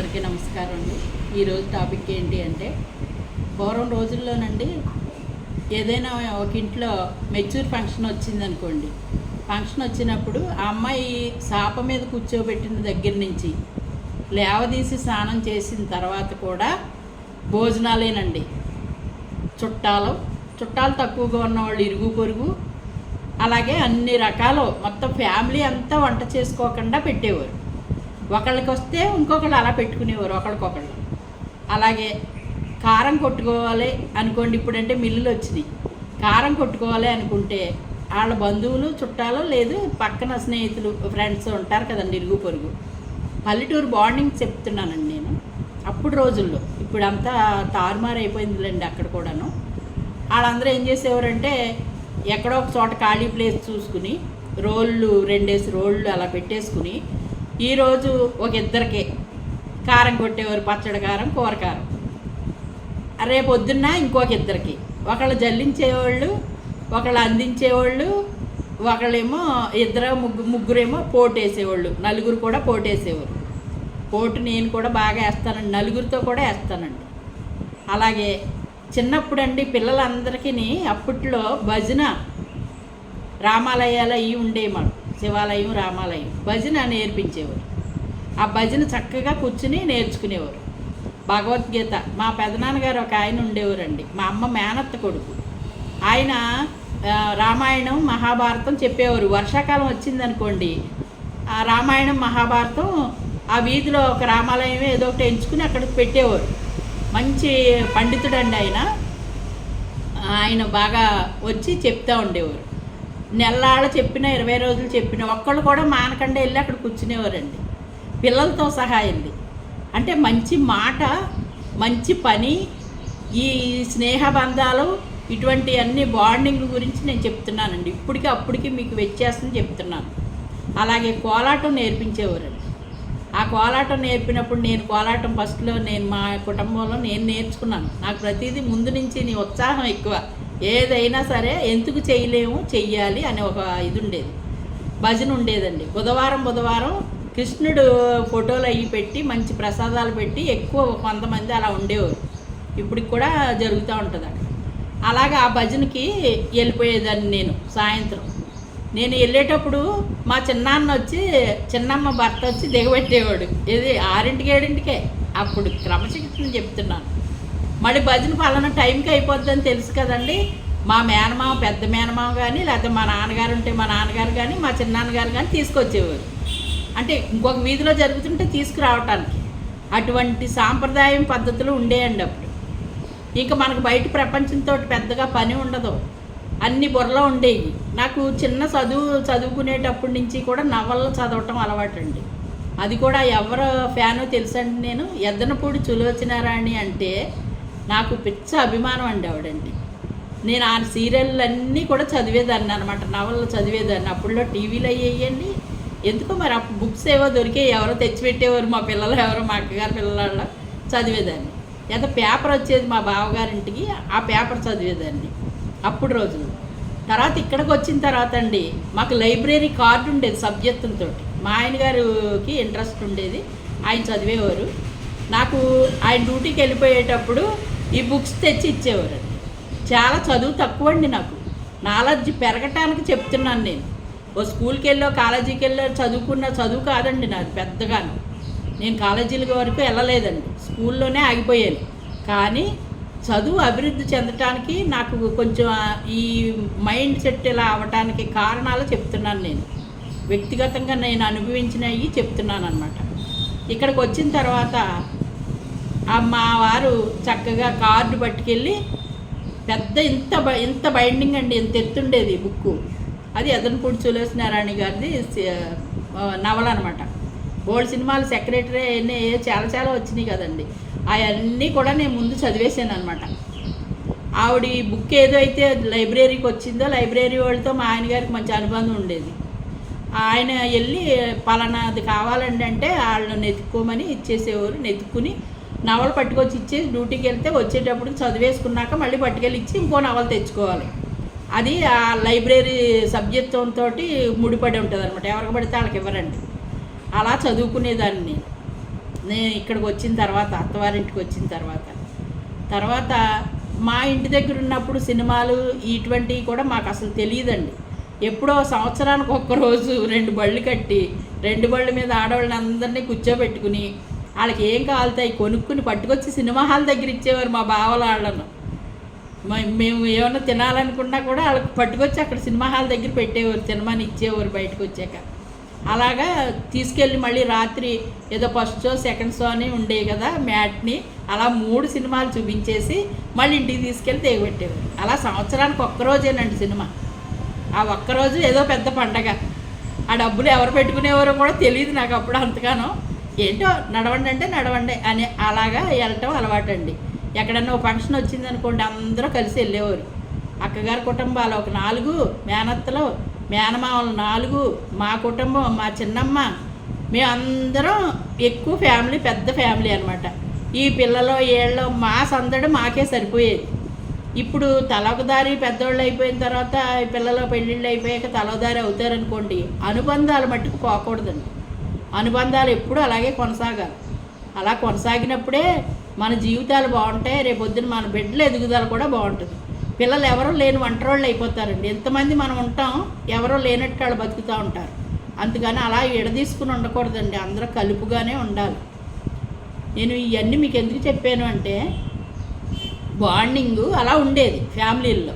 అందరికీ నమస్కారం అండి. ఈరోజు టాపిక్ ఏంటి అంటే పూర్వం రోజుల్లోనండి ఏదైనా ఒక ఇంట్లో మెచ్యూర్ ఫంక్షన్ వచ్చిందనుకోండి. ఫంక్షన్ వచ్చినప్పుడు ఆ అమ్మాయి సాప మీద కూర్చోబెట్టిన దగ్గర నుంచి లేవదీసి స్నానం చేసిన తర్వాత కూడా భోజనాలేనండి. చుట్టాలు చుట్టాలు తక్కువగా ఉన్నవాళ్ళు ఇరుగు పొరుగు అలాగే అన్ని రకాలు మొత్తం ఫ్యామిలీ అంతా వంట చేసుకోకుండా పెట్టేవారు. ఒకళ్ళకి వస్తే ఇంకొకళ్ళు అలా పెట్టుకునేవారు ఒకళ్ళకొకళ్ళు. అలాగే కారం కొట్టుకోవాలి అనుకోండి ఇప్పుడంటే మిల్లులు వచ్చినాయి. కారం కొట్టుకోవాలి అనుకుంటే వాళ్ళ బంధువులు చుట్టాలు లేదు పక్కన స్నేహితులు ఫ్రెండ్స్ ఉంటారు కదండి ఇరుగు పొరుగు. పల్లెటూరు బాండింగ్ చెప్తున్నానండి నేను. అప్పుడు రోజుల్లో ఇప్పుడు అంతా తారుమారు అక్కడ కూడాను. వాళ్ళందరూ ఏం చేసేవారంటే ఎక్కడో ఒక చోట ఖాళీ ప్లేస్ చూసుకుని రోళ్ళు రెండేసి రోళ్ళు అలా పెట్టేసుకుని ఈరోజు ఒక ఇద్దరికి కారం కొట్టేవారు పచ్చడి కారం కూర కారం. రేపు పొద్దున్న ఇంకొక ఇద్దరికి. ఒకళ్ళు జల్లించేవాళ్ళు ఒకళ్ళు అందించేవాళ్ళు ఒకళ్ళేమో ఇద్దరు ముగ్గురు ముగ్గురేమో పోటు వేసేవాళ్ళు. నలుగురు కూడా పోటేసేవారు పోటు నేను కూడా బాగా వేస్తానండి. నలుగురితో కూడా వేస్తానండి. అలాగే చిన్నప్పుడు అండి పిల్లలందరికీ అప్పట్లో భజన రామాలయాలు అవి ఉండేవి మాకు. శివాలయం రామాలయం. భజన నేర్పించేవారు. ఆ భజన చక్కగా కూర్చుని నేర్చుకునేవారు. భగవద్గీత. మా పెదనాన్నగారు ఒక ఆయన ఉండేవారండి. మా అమ్మ మేనత్త కొడుకు. ఆయన రామాయణం మహాభారతం చెప్పేవారు. వర్షాకాలం వచ్చిందనుకోండి ఆ రామాయణం మహాభారతం ఆ వీధిలో ఒక రామాలయం ఏదో ఒకటి ఎంచుకుని అక్కడికి పెట్టేవారు. మంచి పండితుడండి ఆయన. ఆయన బాగా వచ్చి చెప్తా ఉండేవారు. నెల్లాళ్ళ చెప్పిన ఇరవై రోజులు చెప్పిన ఒక్కళ్ళు కూడా మానకుండా వెళ్ళి అక్కడ కూర్చునేవారండి. పిల్లలతో సహా వెళ్ళి. అంటే మంచి మాట మంచి పని ఈ స్నేహ బంధాలు ఇటువంటి అన్ని బాండింగ్ గురించి నేను చెప్తున్నానండి. ఇప్పటికి అప్పటికి మీకు వ్యత్యాసం చెప్తున్నాను. అలాగే కోలాటం నేర్పించేవారండి. ఆ కోలాటం నేర్పినప్పుడు నేను కోలాటం ఫస్ట్లో నేను మా కుటుంబంలో నేను నేర్చుకున్నాను. నాకు ప్రతిదీ ముందు నుంచి నీ ఉత్సాహం ఎక్కువ. ఏదైనా సరే ఎందుకు చేయలేము చెయ్యాలి అనే ఒక ఇది ఉండేది భజన ఉండేదండి. బుధవారం బుధవారం కృష్ణుడు ఫోటోలు అవి పెట్టి మంచి ప్రసాదాలు పెట్టి ఎక్కువ కొంతమంది అలా ఉండేవారు. ఇప్పటికి కూడా జరుగుతూ ఉంటుంది అక్కడ అలాగా ఆ భజనకి వెళ్ళిపోయేదాన్ని నేను సాయంత్రం. నేను వెళ్ళేటప్పుడు మా చిన్నాన్న వచ్చి చిన్నమ్మ భర్త వచ్చి దిగబెట్టేవాడు. ఇది ఆరింటికి ఏడింటికే. అప్పుడు క్రమశిక్షణ చెప్తున్నాను. మళ్ళీ భజన పలానా టైంకి అయిపోద్దని తెలుసు కదండి. మా మేనమామ పెద్ద మేనమామ కానీ లేకపోతే మా నాన్నగారు ఉంటే మా నాన్నగారు కానీ మా చిన్నాన్నగారు కానీ తీసుకొచ్చేవారు. అంటే ఇంకొక వీధిలో జరుగుతుంటే తీసుకురావటానికి. అటువంటి సాంప్రదాయం పద్ధతులు ఉండేయండి అప్పుడు. ఇంకా మనకు బయట ప్రపంచంతో పెద్దగా పని ఉండదు. అన్ని బుర్రలో ఉండేవి. నాకు చిన్న చదువు చదువుకునేటప్పటి నుంచి కూడా నవళ్ళు చదవటం అలవాటండి. అది కూడా ఎవరు ఫ్యాను తెలుసండి నేను. ఎద్దనపూడి చులోచనారాణి అంటే నాకు పిచ్చ అభిమానం అండి ఆవిడండి నేను ఆ సీరియల్ అన్నీ కూడా చదివేదాన్ని అనమాట నవల్లో చదివేదాన్ని. అప్పుడులో టీవీలో అయ్యేయండి ఎందుకో మరి అప్పుడు బుక్స్ ఏవో దొరికే ఎవరో తెచ్చిపెట్టేవారు మా పిల్లలు ఎవరో మా అక్కగారి పిల్లల చదివేదాన్ని. లేదా పేపర్ వచ్చేది మా బావగారింటికి ఆ పేపర్ చదివేదాన్ని అప్పుడు రోజులు. తర్వాత ఇక్కడికి వచ్చిన తర్వాత అండి మాకు లైబ్రరీ కార్డు ఉండేది సబ్జెక్టులతో. మా ఆయన గారికి ఇంట్రెస్ట్ ఉండేది ఆయన చదివేవారు. నాకు ఆయన డ్యూటీకి వెళ్ళిపోయేటప్పుడు ఈ బుక్స్ తెచ్చి ఇచ్చేవారండి చాలా చదువు తక్కువ అండి నాకు. నాలెడ్జ్ పెరగటానికి చెప్తున్నాను నేను. ఓ స్కూల్కి వెళ్ళో కాలేజీకి వెళ్ళో చదువుకున్న చదువు కాదండి నాది పెద్దగాను. నేను కాలేజీల వరకు వెళ్ళలేదండి. స్కూల్లోనే ఆగిపోయాను. కానీ చదువు అభివృద్ధి చెందటానికి నాకు కొంచెం ఈ మైండ్ సెట్ ఇలా అవ్వటానికి కారణాలు చెప్తున్నాను నేను. వ్యక్తిగతంగా నేను అనుభవించినవి చెప్తున్నాను అనమాట ఇక్కడికి వచ్చిన తర్వాత మా వారు చక్కగా కార్డు పట్టుకెళ్ళి పెద్ద ఇంత ఇంత బైండింగ్ అండి ఇంత ఎత్తుండేది బుక్. అది ఎదనపూడి సులేష్ గారిది నవల అనమాట బోల్డ్ సినిమాలు సెక్రటరీ అన్నీ చాలా చాలా వచ్చినాయి కదండి. అవన్నీ కూడా నేను ముందు చదివేశాను అనమాట ఆవిడ ఈ బుక్ ఏదో అయితే లైబ్రరీకి వచ్చిందో లైబ్రరీ వాళ్ళతో మా ఆయన గారికి మంచి అనుబంధం ఉండేది. ఆయన వెళ్ళి పలానాది కావాలండి అంటే వాళ్ళని నెతుక్కోమని ఇచ్చేసేవారు నెతుక్కుని నవలు పట్టుకొచ్చి ఇచ్చేసి డ్యూటీకి వెళ్తే వచ్చేటప్పుడు చదివేసుకున్నాక మళ్ళీ పట్టుకెళ్ళి ఇచ్చి ఇంకో నవలు తెచ్చుకోవాలి. అది ఆ లైబ్రరీ సబ్జెక్టుతో ముడిపడి ఉంటుంది అనమాట ఎవరికి పడితే వాళ్ళకి ఇవ్వరండి. అలా చదువుకునేదాన్ని. నేను ఇక్కడికి వచ్చిన తర్వాత అత్తవారింటికి వచ్చిన తర్వాత. తర్వాత మా ఇంటి దగ్గర ఉన్నప్పుడు సినిమాలు ఇటువంటివి కూడా మాకు అసలు తెలియదండి. ఎప్పుడో సంవత్సరానికి ఒక్కరోజు రెండు బళ్ళు కట్టి రెండు బళ్ళ మీద ఆడవాళ్ళని అందరినీ కూర్చోబెట్టుకుని వాళ్ళకి ఏం కావాలితాయి కొనుక్కుని పట్టుకొచ్చి సినిమా హాల్ దగ్గర ఇచ్చేవారు మా బావల వాళ్ళను. మ- మేము ఏమన్నా తినాలనుకున్నా కూడా వాళ్ళకి పట్టుకొచ్చి అక్కడ సినిమా హాల్ దగ్గర పెట్టేవారు సినిమాని ఇచ్చేవారు బయటకు వచ్చాక. అలాగా తీసుకెళ్ళి మళ్ళీ రాత్రి ఏదో ఫస్ట్ షో సెకండ్ షో అని ఉండేవి కదా మ్యాట్ని అలా మూడు సినిమాలు చూపించేసి మళ్ళీ ఇంటికి తీసుకెళ్ళి తెగబెట్టేవారు. అలా సంవత్సరానికి ఒక్కరోజేనండి సినిమా. ఆ ఒక్కరోజు ఏదో పెద్ద పండగ. ఆ డబ్బులు ఎవరు పెట్టుకునేవారో కూడా తెలియదు నాకు అప్పుడు అంతగానో. ఏంటో నడవండి అంటే నడవండి అని అలాగా వెళ్ళటం అలవాటండి. ఎక్కడన్నా ఒక ఫంక్షన్ వచ్చింది అనుకోండి అందరూ కలిసి వెళ్ళేవారు. అక్కగారి కుటుంబాలు ఒక నాలుగు మేనత్తలు మేనమామలు నాలుగు మా కుటుంబం మా చిన్నమ్మ మేమందరం ఎక్కువ ఫ్యామిలీ పెద్ద ఫ్యామిలీ అనమాట ఈ పిల్లలు ఏళ్ళు మా సందడి మాకే సరిపోయేది. ఇప్పుడు తలకదారి పెద్దోళ్ళు అయిపోయిన తర్వాత పిల్లలు పెళ్ళిళ్ళు అయిపోయాక తలదారి అవుతారనుకోండి అనుబంధాలు మట్టుకు పోకూడదండి. అనుబంధాలు ఎప్పుడూ అలాగే కొనసాగాలి. అలా కొనసాగినప్పుడే మన జీవితాలు బాగుంటాయి. రేపొద్దున మన బిడ్డల ఎదుగుదల కూడా బాగుంటుంది. పిల్లలు ఎవరో లేని ఒంటరోళ్ళు అయిపోతారండి. ఎంతమంది మనం ఉంటాం ఎవరో లేనట్టు వాళ్ళు బతుకుతూ ఉంటారు. అందుకని అలా ఎడదీసుకుని ఉండకూడదండి. అందరూ కలుపుగానే ఉండాలి. నేను ఇవన్నీ మీకు ఎందుకు చెప్పాను అంటే బాండింగ్ అలా ఉండేది ఫ్యామిలీల్లో.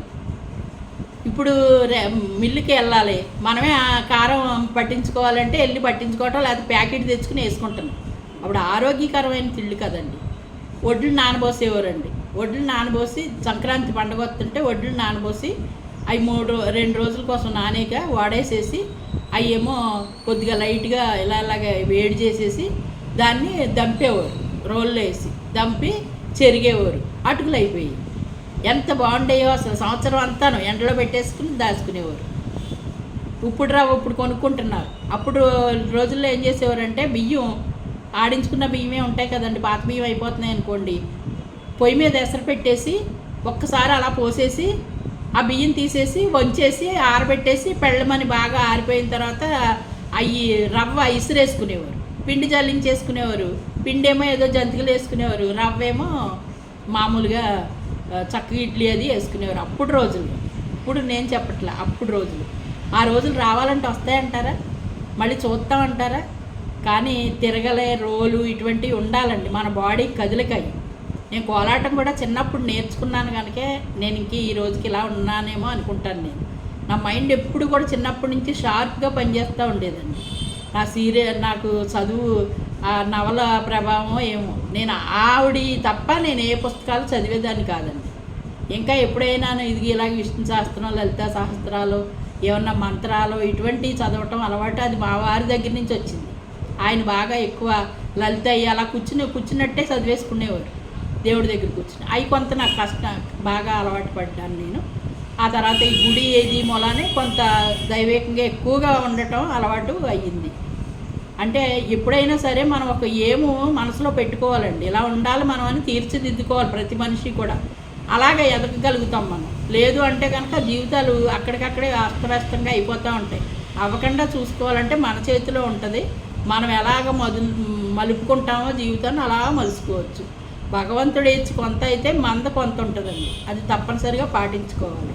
ఇప్పుడు మిల్లుకి వెళ్ళాలి. మనమే ఆ కారం పట్టించుకోవాలంటే వెళ్ళి పట్టించుకోవటం లేకపోతే ప్యాకెట్ తెచ్చుకుని వేసుకుంటాం. అప్పుడు ఆరోగ్యకరమైన తిళ్ళు కదండి. వడ్లు నానబోసేవారండి. వడ్లు నానబోసి సంక్రాంతి పండుగ వస్తుంటే వడ్లు నానబోసి అవి మూడు రెండు రోజుల కోసం నానేక వాడేసేసి అవి ఏమో కొద్దిగా లైట్గా ఇలా ఇలాగ వేడి చేసేసి దాన్ని దంపేవారు. రోల్లో వేసి దంపి చెరిగేవారు. అటుకులు అయిపోయి ఎంత బాగుండేయో అసలు సంవత్సరం అంతాను ఎండలో పెట్టేసుకుని దాచుకునేవారు. ఇప్పుడు రా ఇప్పుడు కొనుక్కుంటున్నారు. అప్పుడు రోజుల్లో ఏం చేసేవారంటే బియ్యం ఆడించుకున్న బియ్యమే ఉంటాయి కదండి పాత బియ్యం అయిపోతున్నాయి అనుకోండి. పొయ్యి మీద ఎసరు పెట్టేసి ఒక్కసారి అలా పోసేసి ఆ బియ్యం తీసేసి వంచేసి ఆరబెట్టేసి పెళ్ళమని బాగా ఆరిపోయిన తర్వాత అవి రవ్వ ఇసురేసుకునేవారు. పిండి జల్లించేసుకునేవారు. పిండి ఏమో ఏదో జంతికలు వేసుకునేవారు. రవ్వ ఏమో మామూలుగా చక్క ఇడ్లీ అది వేసుకునేవారు. అప్పుడు రోజులు. ఇప్పుడు నేను చెప్పట్లే అప్పుడు రోజులు. ఆ రోజులు రావాలంటే వస్తాయంటారా మళ్ళీ చూస్తామంటారా కానీ తిరగలే రోలు ఇటువంటివి ఉండాలండి. మన బాడీ కదిలికాయి నేను కోలాటం కూడా చిన్నప్పుడు నేర్చుకున్నాను కనుకే నేను ఇంక ఈ రోజుకి ఇలా ఉన్నానేమో అనుకుంటాను నేను. నా మైండ్ ఎప్పుడు కూడా చిన్నప్పటి నుంచి షార్ప్గా పనిచేస్తూ ఉండేదండి. నా సీరియల్ నాకు చదువు ఆ నవల ప్రభావం ఏమో. నేను ఆవిడ తప్ప నేను ఏ పుస్తకాలు చదివేదాన్ని కాదండి. ఇంకా ఎప్పుడైనా ఇది ఇలాగ విష్ణు శాస్త్రం లలిత సహస్రాలు ఏమన్నా మంత్రాలు ఇటువంటివి చదవటం అలవాటు అది మా వారి దగ్గర నుంచి వచ్చింది. ఆయన బాగా ఎక్కువ లలిత అయ్యి అలా కూర్చుని కూర్చున్నట్టే చదివేసుకునేవారు. దేవుడి దగ్గర కూర్చుని. అవి కొంత నాకు కష్టం బాగా అలవాటు పడ్డాను నేను. ఆ తర్వాత ఈ గుడి ఏది మూలానే కొంత దైవికంగా ఎక్కువగా ఉండటం అలవాటు అయ్యింది. అంటే ఎప్పుడైనా సరే మనం ఒక ఏము మనసులో పెట్టుకోవాలండి. ఇలా ఉండాలి మనం అని తీర్చిదిద్దుకోవాలి ప్రతి మనిషి కూడా. అలాగే ఎదగగలుగుతాం మనం. లేదు అంటే కనుక జీవితాలు అక్కడికక్కడే అస్తవ్యస్తంగా అయిపోతూ ఉంటాయి. అవ్వకుండా చూసుకోవాలంటే మన చేతిలో ఉంటుంది. మనం ఎలాగ మొదలు మలుపుకుంటామో జీవితాన్ని అలా మలుచుకోవచ్చు. భగవంతుడు ఇచ్చి కొంత అయితే మంద కొంత ఉంటుందండి. అది తప్పనిసరిగా పాటించుకోవాలి.